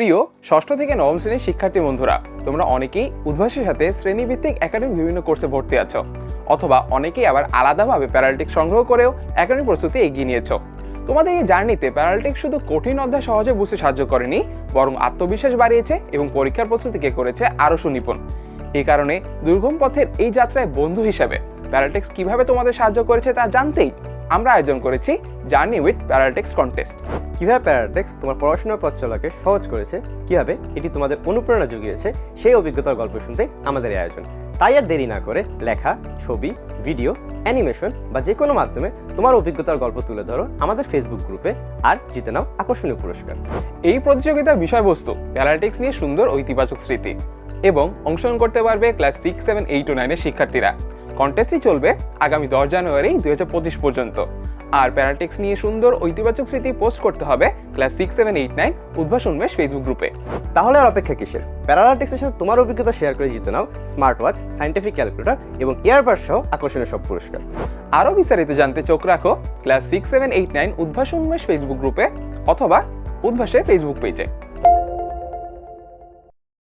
প্রিয় ষষ্ঠ থেকে নবম শ্রেণির শিক্ষার্থী বন্ধুরা, তোমরা অনেকেই উদ্ভাসের সাথে শ্রেণীভিত্তিক একাডেমিক বিভিন্ন কোর্সে ভর্তি আছো, অথবা অনেকেই আবার আলাদাভাবে প্যারালিটিক সংগ্রহ করেও একাডেমিক প্রস্তুতি এগিয়ে নিয়েছো। তোমাদের এই জার্নিতে প্যারালিটিক শুধু কঠিন অধ্যায় সহজে বুঝতে সাহায্য করেনি, বরং আত্মবিশ্বাস বাড়িয়েছে এবং পরীক্ষার প্রস্তুতিকে করেছে আরও সুনিপুণ। এই কারণে দুর্গম পথের এই যাত্রায় বন্ধু হিসাবে প্যারালিটিক্স কীভাবে তোমাদের সাহায্য করেছে তা জানতেই আমরা আয়োজন করেছি জার্নি উইথ প্যারালিটিক্স কন্টেস্ট কীভাবে প্যারাটেক্স তোমার পড়াশোনার পথ চলাকে সহজ করেছে কীভাবে এটি তোমাদের অনুপ্রেরণা জুগিয়েছে সেই অভিজ্ঞতার গল্প শুনতে আমাদের এই আয়োজন। তাই আর দেরি না করে লেখা ছবি ভিডিও অ্যানিমেশন বা যে কোনো মাধ্যমে তোমার অভিজ্ঞতার গল্প তুলে ধরো আমাদের ফেসবুক গ্রুপে আর জিতে নাও আকর্ষণীয় পুরস্কার। এই প্রতিযোগিতার বিষয়বস্তু প্যারালিটিক্স নিয়ে সুন্দর ঐতিবাচক স্মৃতি এবং অংশগ্রহণ করতে পারবে ক্লাস সিক্স সেভেন এইট ও নাইনের শিক্ষার্থীরা। কন্টেস্টটি চলবে আগামী দশ জানুয়ারি দুই হাজার পঁচিশ পর্যন্ত। আর প্যারাটিক্স নিয়ে সুন্দর ঐতিবাচক স্মৃতি পোস্ট করতে হবে class six seven eight nine Udvash Unmesh Facebook গ্রুপে তাহলে আর অপেক্ষা কিসের? প্যারালাটিক্সের সাথে তোমার অভিজ্ঞতা শেয়ার করে জিতে নাও স্মার্ট ওয়াচ সাইন্টিফিক ক্যালকুলেটর এবং ইয়ারবাড সহ আকর্ষণীয় সব পুরস্কার। আরও বিস্তারিত জানতে চোখ রাখো class six seven eight nine Udvash Unmesh Facebook গ্রুপে অথবা উদ্ভাসের ফেসবুক পেজে